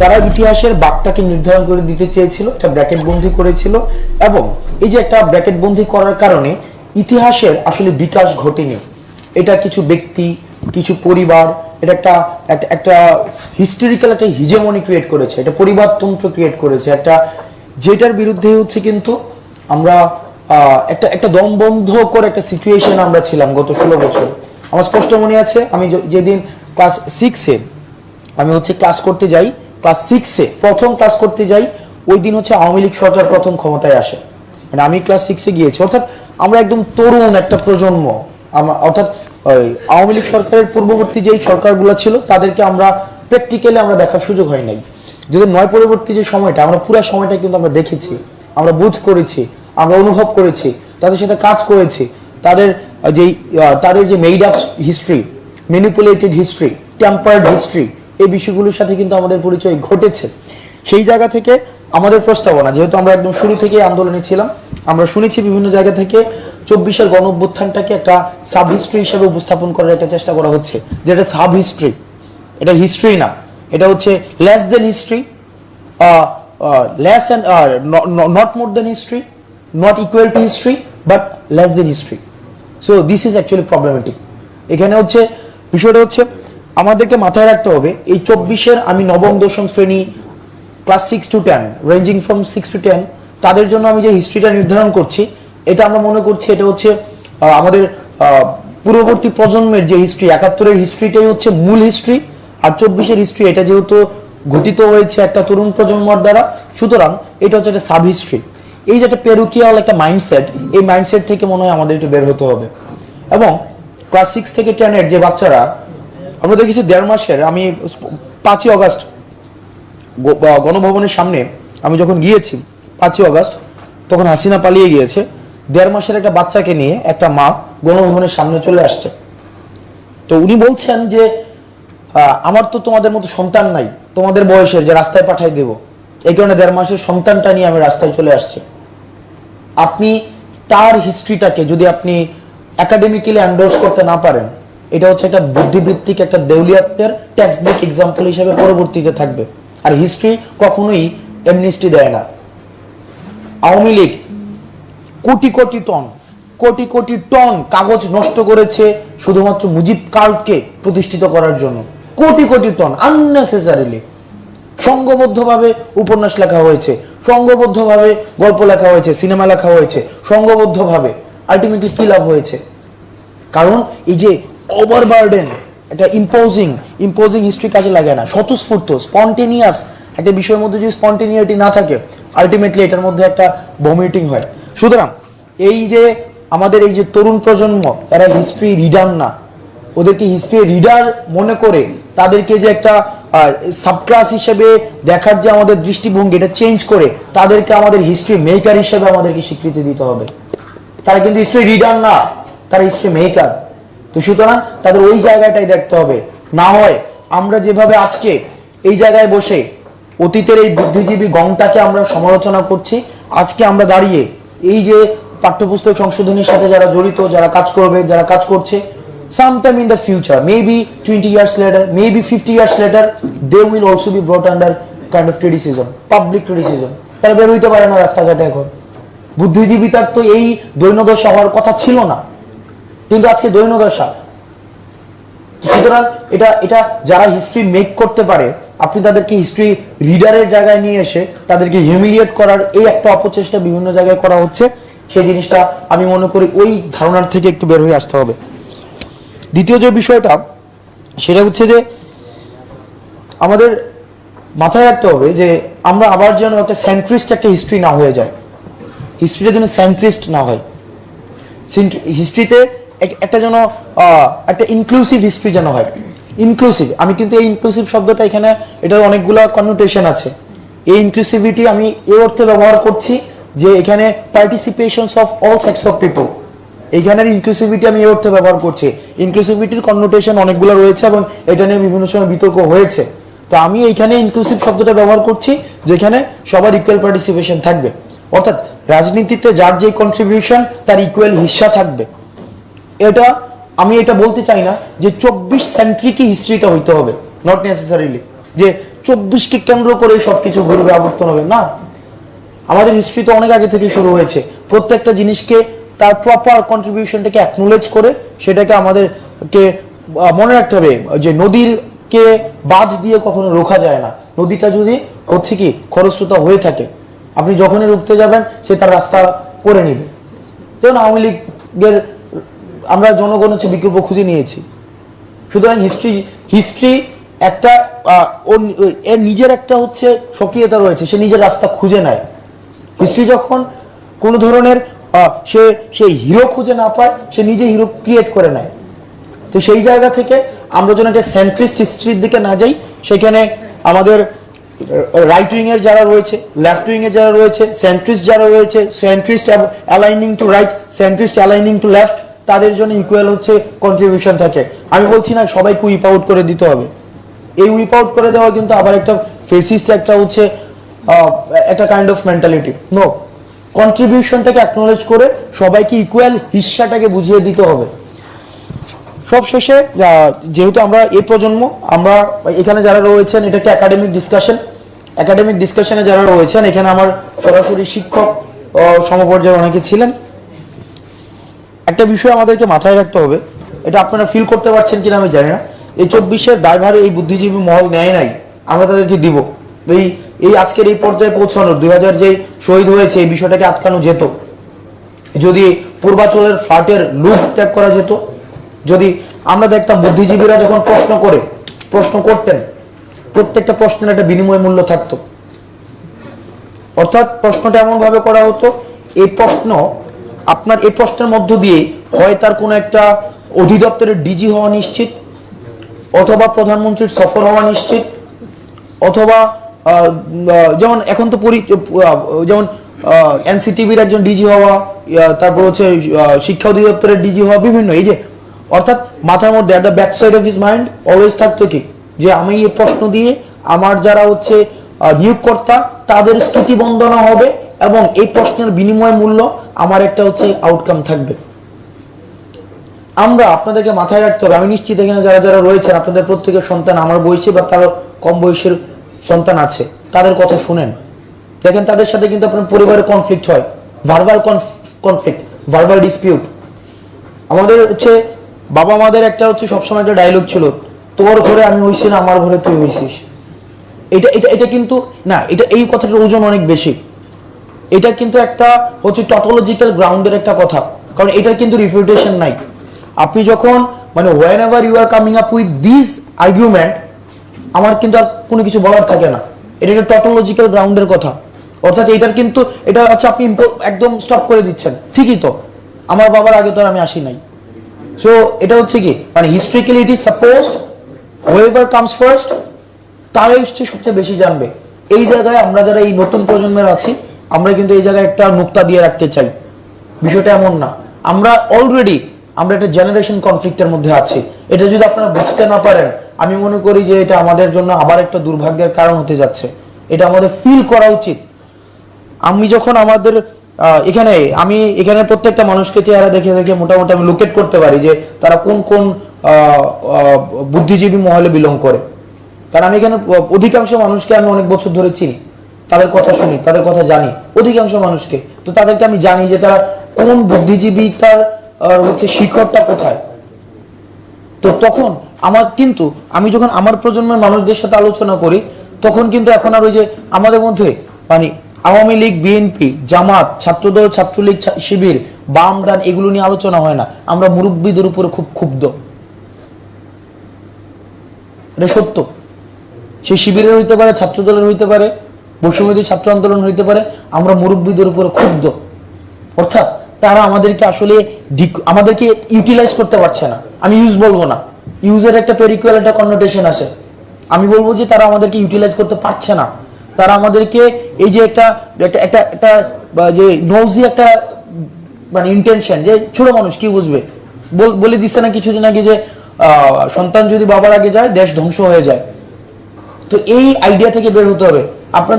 তারা ইতিহাসের বাঘটাকে নির্ধারণ করে দিতে চেয়েছিল, একটা ব্র্যাকেট বন্দি করেছিল এবং এই যে একটা ব্র্যাকেট বন্দি করার কারণে ইতিহাসের আসলে বিকাশ ঘটেনি। এটা কিছু ব্যক্তি, কিছু পরিবার, এটা একটা, একটা- হিস্টোরিক্যাল একটা হিজেমনি ক্রিয়েট করেছে এটা পরিবারতন্ত্র ক্রিয়েট করেছে, একটা যেটার বিরুদ্ধে হচ্ছে কিন্তু আমরা একটা একটা দমবন্ধ করে একটা সিচুয়েশন আমরা ছিলাম গত ষোলো বছর। আমার স্পষ্ট মনে আছে, আমি যেদিন ক্লাস সিক্সে আমি হচ্ছে ক্লাস করতে যাই ক্লাস সিক্সে প্রথম ক্লাস করতে যাই, ওই দিন হচ্ছে আওয়ামী লীগ সরকার প্রথম ক্ষমতায় আসে। মানে আমি ক্লাস সিক্সে গিয়েছি। অর্থাৎ আমরা একদম তরুণ একটা প্রজন্ম। অর্থাৎ ওই আওয়ামী লীগ সরকারের পূর্ববর্তী যেই সরকারগুলো ছিল, তাদেরকে আমরা প্র্যাকটিক্যালি আমরা দেখার সুযোগ হয় নাই। যদি নয় পরবর্তী যে সময়টা, আমরা পুরো সময়টা কিন্তু আমরা দেখেছি, আমরা বুঝ করেছি, আমরা অনুভব করেছি, তাদের সাথে কাজ করেছি, তাদের যেই তাদের যে made up history manipulated history tampered history এই বিষয়গুলোর সাথে কিন্তু আমাদের পরিচয় ঘটেছে। সেই জায়গা থেকে আমাদের প্রস্তাবনা, যেহেতু আমরা একদম শুরু থেকে আন্দোলনে ছিলাম, আমরা শুনেছি বিভিন্ন জায়গা থেকে চব্বিশের গণ অভ্যুত্থানটাকে একটা সাব হিস্ট্রি হিসেবে উপস্থাপন করার একটা চেষ্টা করা হচ্ছে, যেটা সাব হিস্ট্রি এটা হিস্ট্রি না, এটা হচ্ছে less than history less and not more than history not equal to history but less than history so this is actually problematic এখানে হচ্ছে, বিষয়টা হচ্ছে আমাদেরকে মাথায় রাখতে হবে, এই চব্বিশের আমি নবম, দশম শ্রেণি class six to ten ranging from six to ten তাদের জন্য আমি যে হিস্ট্রিটা নির্ধারণ করছি, এটা আমরা মনে করছি এটা হচ্ছে আমাদের পূর্ববর্তী প্রজন্মের যে হিস্ট্রি একাত্তরের হিস্ট্রিটাই হচ্ছে মূল হিস্ট্রি আর চব্বিশের হিস্ট্রি এটা যেহেতু গঠিত হয়েছে একটা তরুণ প্রজন্মর দ্বারা, সুতরাং এটা হচ্ছে একটা সাব হিস্ট্রি এই যে একটা পেরুকিয়াল একটা মাইন্ডসেট এই মাইন্ডসেট থেকে মনে হয় আমাদের একটু বের হতে হবে। এবং ক্লাস সিক্স থেকে টেনের যে বাচ্চারা আমরা দেখেছি দেড় মাসের, আমি পাঁচই অগাস্ট গণভবনের সামনে আমি যখন গিয়েছি, পাঁচই অগস্ট, তখন হাসিনা পালিয়ে গিয়েছে। দেড় মাসের একটা বাচ্চাকে নিয়ে একটা মা গণভবনের সামনে চলে আসছে। তো উনি বলছেন যে আমার তো তোমাদের মতো সন্তান নাই, তোমাদের বয়সের যে রাস্তায় পাঠাই দেব। এই কারণে দেড় মাসের সন্তানটা নিয়ে আমি রাস্তায় চলে আসছি। আপনি তার হিস্ট্রিটাকে যদি আপনি একাডেমিক্যালি অ্যান্ডোর্স করতে না পারেন এটা হচ্ছে একটা বুদ্ধিবৃত্তিক একটা দেউলিয়াত্বের বুক এক্সাম্পল হিসেবে পরবর্তীতে থাকবে। আর হিস্ট্রি কখনোই এমনিস্টি দেয় না। আওয়ামী লীগ কোটি কোটি টন, কোটি কোটি টন কাগজ নষ্ট করেছে শুধুমাত্র মুজিব কার্ডকে প্রতিষ্ঠিত করার জন্য। কোটি কোটি টন আননেসেসারিলি সংঘবদ্ধভাবে উপন্যাস লেখা হয়েছে সংঘবদ্ধভাবে গল্প লেখা হয়েছে, সিনেমা লেখা হয়েছে সংঘবদ্ধভাবে আলটিমেটলি কি লাভ হয়েছে? কারণ এই যে ওভারবার্ডেন একটা ইম্পোজিং ইম্পোজিং হিস্ট্রি কাজে লাগে না। স্বতঃস্ফূর্ত স্পন্টেনিয়াস একটা বিষয়ের মধ্যে যদি স্পন্টেনিয়াটি না থাকে আলটিমেটলি এটার মধ্যে একটা ভমিটিং হয়। সুতরাং এই যে আমাদের এই যে তরুণ প্রজন্ম, এরা হিস্ট্রি রিডার না। ওদেরকে হিস্ট্রি রিডার মনে করে তাদেরকে যে একটা সাবক্লাস হিসেবে দেখার যে আমাদের দৃষ্টিভঙ্গি, এটা চেঞ্জ করে তাদেরকে আমাদের হিস্ট্রি মেকার হিসেবে আমাদেরকে স্বীকৃতি দিতে হবে। তারা কিন্তু হিস্ট্রি রিডার না, তারা হিস্ট্রি মেকার তো সুতরাং তাদের ওই জায়গাটাই দেখতে হবে। না হয় আমরা যেভাবে আজকে এই জায়গায় বসে অতীতের এই বুদ্ধিজীবী গংটাকে আমরা সমালোচনা করছি, আজকে আমরা দাঁড়িয়ে এই যে পাঠ্যপুস্তক সংশোধনীর সাথে যারা জড়িত, যারা কাজ করবে, যারা কাজ করছে, sometime in the future, maybe 20 years later, maybe 50 years later, they will also be brought under kind of criticism, public criticism. তারা বের হইতে পারে না রাস্তাঘাটে এখন। বুদ্ধিজীবিতার তো এই দৈন্যদশা হওয়ার কথা ছিল না। কিন্তু আজকে দৈন্যদশা সুতরাং এটা এটা যারা হিস্ট্রি মেক করতে পারে, আপনি তাদেরকে হিস্ট্রি রিডারের জায়গায় নিয়ে এসে তাদেরকে হিউমিলিয়েট করার এই একটা অপচেষ্টা বিভিন্ন জায়গায় করা হচ্ছে, সেই জিনিসটা আমি মনে করি ওই ধারণার থেকে একটু বের হয়ে আসতে হবে। দ্বিতীয় যে বিষয়টা, সেটা হচ্ছে যে আমাদের মাথায় রাখতে হবে যে আমরা আবার যেন একটা সেন্ট্রিস্ট একটা হিস্ট্রি না হয়ে যায়। হিস্ট্রিটা যেন সেন্ট্রিস্ট না হয়। হিস্ট্রিতে একটা যেন একটা ইনক্লুসিভ হিস্ট্রি যেন হয়। ইনক্লুসিভ আমি কিন্তু এই ইনক্লুসিভ শব্দটা এখানে, এটার অনেকগুলো কননোটেশন আছে। এই ইনক্লুসিভিটি আমি এ অর্থে ব্যবহার করছি যে এখানে participations of all sex of people এইখানের ইনক্লুসিভিটি আমি এ অর্থে ব্যবহার করছি। ইনক্লুসিভিটির কননোটেশন অনেকগুলো রয়েছে এবং এটা নিয়ে বিভিন্ন সময় বিতর্ক হয়েছে। তো আমি এইখানে ইনক্লুসিভ শব্দটা ব্যবহার করছি, যেখানে সবার ইকুয়াল পার্টিসিপেশন থাকবে। অর্থাৎ রাজনীতিতে যার যে কন্ট্রিবিউশন তার ইকুয়াল হিস্সা থাকবে। এটা, আমি এটা বলতে চাই না যে চব্বিশ সেন্ট্রিকই হিস্ট্রিটা হইতে হবে? নট নেসেসারিলি যে চব্বিশকে কেন্দ্র করে সবকিছু ঘুরবে, আবর্তন হবে। না। আমাদের হিস্ট্রি তো অনেক আগে থেকে শুরু হয়েছে। প্রত্যেকটা জিনিসকে তার প্রপার কন্ট্রিবিউশনটাকে অ্যাকনোলেজ করে, সেটাকে আমাদেরকে মনে রাখতে হবে যে নদীরকে বাঁধ দিয়ে কখনো রোখা যায় না। নদীটা যদি হচ্ছে কি, খরস্রোতা হয়ে থাকে, আপনি যখনই রুখতে যাবেন, সে তার রাস্তা করে নিবে। যেমন আওয়ামী লীগের আমরা জনগণ হচ্ছে বিকল্প খুঁজে নিয়েছি। সুতরাং হিস্ট্রি হিস্ট্রি একটা এর নিজের একটা হচ্ছে সক্রিয়তা রয়েছে, সে নিজের রাস্তা খুঁজে নেয়। হিস্ট্রি যখন কোনো ধরনের সে সে হিরো খুঁজে না পায়, সে নিজে হিরো ক্রিয়েট করে নেয়। তো সেই জায়গা থেকে আমরা যেন একটা সেন্ট্রিস্ট হিস্ট্রির দিকে না যাই, সেখানে আমাদের রাইট উইং এর যারা রয়েছে লেফট উইং এর যারা রয়েছে সেন্ট্রিস্ট যারা রয়েছে centrist aligning to right centrist aligning to left তাদের জন্য ইকুয়াল হচ্ছে কন্ট্রিবিউশন থাকে। আমি বলছি না সবাইকে উইপ আউট করে দিতে হবে। এই উইপ আউট করে দেওয়া কিন্তু আবার একটা ফেসিস্ট একটা হচ্ছে একটা কাইন্ড অফ মেন্টালিটি নো কন্ট্রিবিউশনটাকে অ্যাকনোলেজ করে সবাইকে ইকুয়াল হিস্সাটাকে বুঝিয়ে দিতে হবে। সব শেষে আহ, যেহেতু আমরা এই প্রজন্ম আমরা এখানে যারা রয়েছেন এটা এটাকে একাডেমিক ডিসকাশন একাডেমিক ডিসকাশনে যারা রয়েছেন এখানে আমার সরাসরি শিক্ষক আহ, সমপর্যায়ে অনেকে ছিলেন। একটা বিষয় আমাদেরকে মাথায় রাখতে হবে, এটা আপনারা ফিল করতে পারছেন কিনা আমি জানি না। এই চব্বিশের দায়ভার এই বুদ্ধিজীবী মহল নেয় নাই, আমরা তাদেরকে দিব। এই এই আজকের এই পর্যায়ে পৌঁছানোর দুই হাজার যে শহীদ হয়েছে, এই বিষয়টাকে আটকানো যেত। যদি পূর্বাচলের ফ্ল্যাটের লুপ ত্যাগ করা যেত, যদি আমরা দেখতাম বুদ্ধিজীবীরা যখন প্রশ্ন করে, প্রশ্ন করতেন, প্রত্যেকটা প্রশ্নের একটা বিনিময় মূল্য থাকতো। অর্থাৎ প্রশ্নটা এমন ভাবে করা হতো, এই প্রশ্ন আপনার এই প্রশ্নের মধ্য দিয়ে হয় তার কোনো একটা অধিদপ্তরের ডিজি হওয়া নিশ্চিত, অথবা প্রধানমন্ত্রীর সফর হওয়া নিশ্চিত, অথবা যেমন এখন তো পরি যেমন এনসিটিভির একজন ডিজি হওয়া তারপর হচ্ছে শিক্ষা অধিদপ্তরের ডিজি হওয়া বিভিন্ন, এই যে, অর্থাৎ মাথার মধ্যে একটা back side of his mind always থাকতো কি? যে আমি এই প্রশ্ন দিয়ে আমার যারা হচ্ছে নিয়োগকর্তা, তাদের স্তুতি বন্দনা হবে এবং এই প্রশ্নের বিনিময় মূল্য আমার একটা হচ্ছে আউটকাম থাকবে। আমরা আপনাদেরকে মাথায় রাখতে হবে, আমি নিশ্চিত এখানে যারা যারা রয়েছেন, আপনাদের প্রত্যেকের সন্তান আমার বয়সী বা তারও কম বয়সের সন্তান আছে, তাদের কথা শুনেন। দেখেন, তাদের সাথে কিন্তু আপনার পরিবারের কনফ্লিক্ট হয় ভার্বাল কনফ্লিক্ট ভার্বাল ডিসপিউট আমাদের হচ্ছে বাবা মাদের একটা হচ্ছে সবসময় একটা ডায়লগ ছিল, তোর ঘরে আমি হইছি না, আমার ঘরে তুই হইছিস। এটা এটা এটা কিন্তু, না, এটা, এই কথাটার ওজন অনেক বেশি। এটা কিন্তু একটা হচ্ছে টটোলজিক্যাল গ্রাউন্ডের একটা কথা। কারণ এটার কিন্তু রিফিউটেশন নাই। আপনি যখন মানে whenever you are coming up with this argument আমার কিন্তু আর কোনো কিছু বলার থাকে না। এটা একটা টটোলজিক্যাল গ্রাউন্ডের কথা। অর্থাৎ এটার কিন্তু, এটা হচ্ছে আপনি একদম স্টপ করে দিচ্ছেন। ঠিকই তো। আমার বাবার আগে তো আমি আসি নাই। সো এটা হচ্ছে কি? মানে historically it is suppose whoever comes first তারাই হচ্ছে সবচেয়ে বেশি জানবে। এই জায়গায় আমরা যারা এই নতুন প্রজন্মের আছি আমরা কিন্তু এই জায়গায় একটা নুক্তা দিয়ে রাখতে চাই। বিষয়টা এমন না। আমরা অলরেডি আমরা একটা জেনারেশন কনফ্লিক্টের মধ্যে আছি। এটা যদি আপনারা বুঝতে না পারেন, আমি মনে করি যে এটা আমাদের জন্য আবার একটা দুর্ভাগ্যের কারণ হতে যাচ্ছে। এটা আমাদের ফিল করা উচিত। আমি যখন আমাদের এখানে, আমি এখানে প্রত্যেকটা মানুষকে চেহারা দেখে দেখে মোটামুটি আমি লোকেট করতে পারি যে তারা কোন কোন বুদ্ধিজীবী মহলে বিলং করে। কারণ আমি এখানে, অধিকাংশ মানুষকে আমি অনেক বছর ধরে চিনি। তাদের কথা শুনি, তাদের কথা জানি, অধিকাংশ মানুষকে। তো তাদেরকে আমি জানি যে তারা কোন বুদ্ধিজীবীটার হচ্ছে শিখরটা কোথায়। তো তখন আমার কিন্তু, আমি যখন আমার প্রজন্মের মানুষদের সাথে আলোচনা করি, তখন কিন্তু এখন আর ওই যে আমাদের মধ্যে মানে আওয়ামী লীগ, বিএনপি, জামাত, ছাত্রদল, ছাত্রলীগ শিবির, বাম, ডান, এগুলো নিয়ে আলোচনা হয় না। আমরা মুরব্বীদের উপরে খুব ক্ষুব্ধ। এটা সত্য। সে শিবিরের হইতে পারে, ছাত্রদলের হইতে পারে বৈষম্যদী ছাত্র আন্দোলন হইতে পারে, আমরা মুরব্বীদের উপরে ক্ষুব্ধ। অর্থাৎ তারা আমাদেরকে আসলে আমাদেরকে ইউটিলাইজ করতে পারছে না। আমি ইউজ বলব না। ইউজের একটা পেরিকুয়াল একটা কননোটেশন আছে। আমি বলব যে তারা আমাদেরকে ইউটিলাইজ করতে পারছে না। তারা আমাদেরকে এই যে একটা একটা একটা যে নৌজি একটা মানে ইন্টেনশন যে ছোট মানুষ কি বুঝবে? বলে দিচ্ছে না কিছুদিন আগে যে সন্তান যদি বাবার আগে যায়, দেশ ধ্বংস হয়ে যায়। তো এই আইডিয়া থেকে বের হতে হবে। আপনার